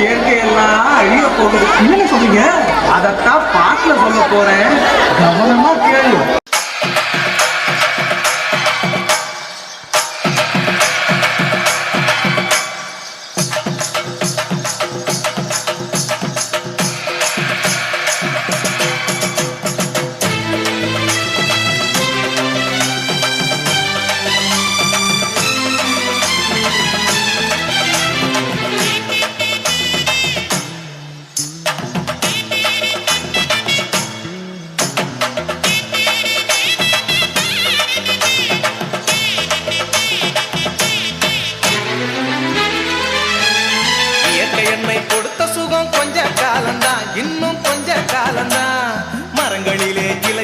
இயற்கையெல்லாம் அழிய போகுது. என்னங்க சொல்றீங்க? அதைத்தான் பாட்டுல சொல்ல போறேன். கவனமா கேளு.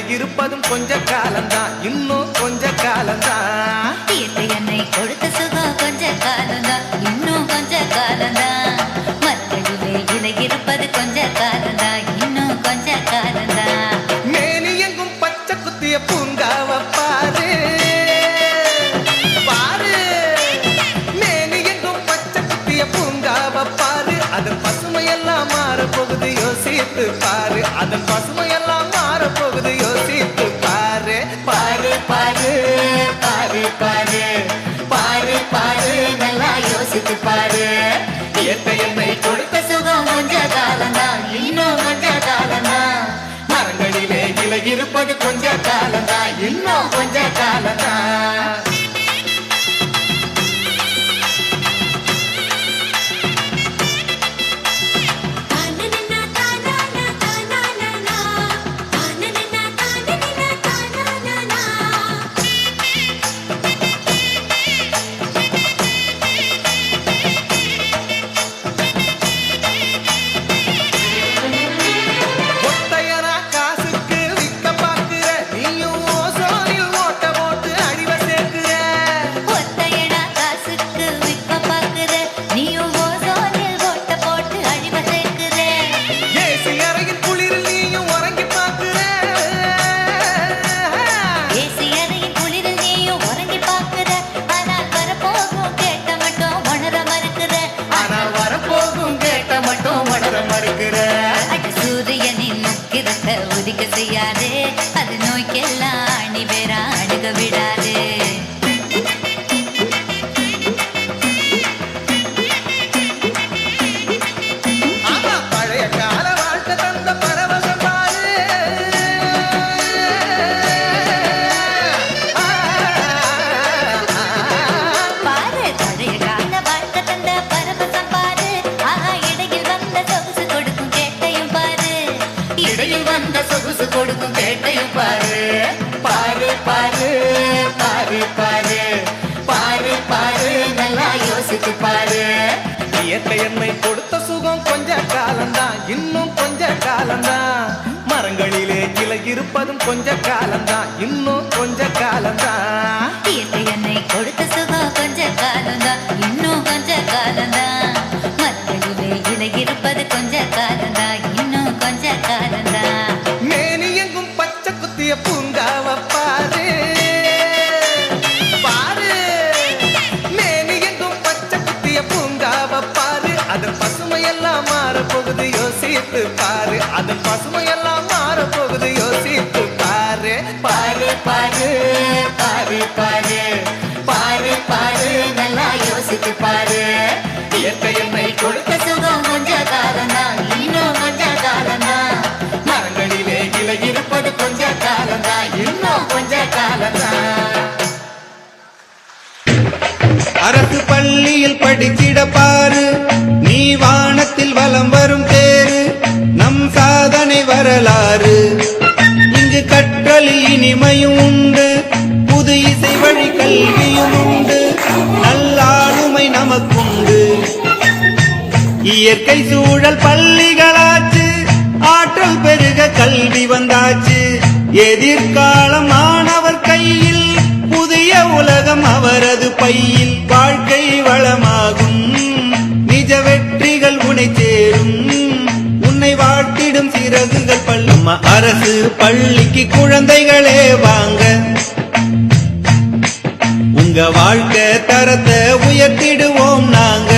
இருப்பதும் கொஞ்ச காலம்தான். இன்னும் கொஞ்ச காலம்தான். இயற்கை என்னை கொடுத்த சுகம் கொஞ்ச காலம்தான். இன்னும் கொஞ்ச காலம்தான். மரங்களிலே இலை இருப்பது கொஞ்ச காலம்தான். இன்னும் கொஞ்ச காலம்தான். மேனி எங்கும் பச்சை குத்திய பூங்காவ பாரு. பாரு. மேனி எங்கும் பச்சை குத்திய பூங்காவ பாரு. அதன் பசுமையெல்லாம் மாற போகுது யோசித்து பாரு. அதன் பசுமையெல்லாம் மாற போகுது பாரு பாரு பாரு நல்லா யோசித்து பாரு. இயற்கை என்னை கொடுத்த சுகம் கொஞ்ச காலந்தா இன்னும் கொஞ்ச காலந்தா மரங்களிலே இலை இருப்பது கொஞ்ச காலந்தா இன்னும் கொஞ்ச காலந்தா yeah. சொகுசு கொடுக்கும் கேட்டையும் பாரு. பாரு பாரு பாரு பாரு. பாரு பாரு நல்லா யோசிச்சு பாரு. இயற்கை என்னை கொடுத்த சுகம் கொஞ்ச காலம்தான். இன்னும் கொஞ்ச காலம்தான். மரங்களிலே கிளை இருப்பதும் கொஞ்ச காலம்தான். இன்னும் கொஞ்ச காலம்தான். அதன் பசுமையெல்லாம் மாற போகுது யோசித்து பாரு. அதன் பசுமையெல்லாம் மாற போகுது யோசித்து பாரு. பாரு பாரு பாரு பாரு. பாரு பாரு நல்லா யோசித்து பாரு. இயற்கை என்னை கொடுத்த சுகம் கொஞ்ச காலம்தான் இன்னும் கொஞ்ச காலம்தான் மரங்களிலே இலை இருப்பது கொஞ்ச காலம்தான் இன்னும் கொஞ்ச காலம்தான் அரசு பள்ளியில் படித்திட பாரு. நமக்குண்டு இயற்கை சூழல் பள்ளிகளாச்சு ஆற்றல் பெருக கல்வி வந்தாச்சு. எதிர்காலம் மாணவர் கையில் புதிய உலகம் அவரது பையில். வாழ்க்கை வளமாகும் நிஜ வெற்றிகள் உனை சேரும். உன்னை வாழ்த்திடும் சிறகுகள் பள்ளும் அரசு பள்ளிக்கு குழந்தைகளே வாங்க. எங்க வாழ்க்கை தரத்தை உயர்த்திடுவோம் நாங்க.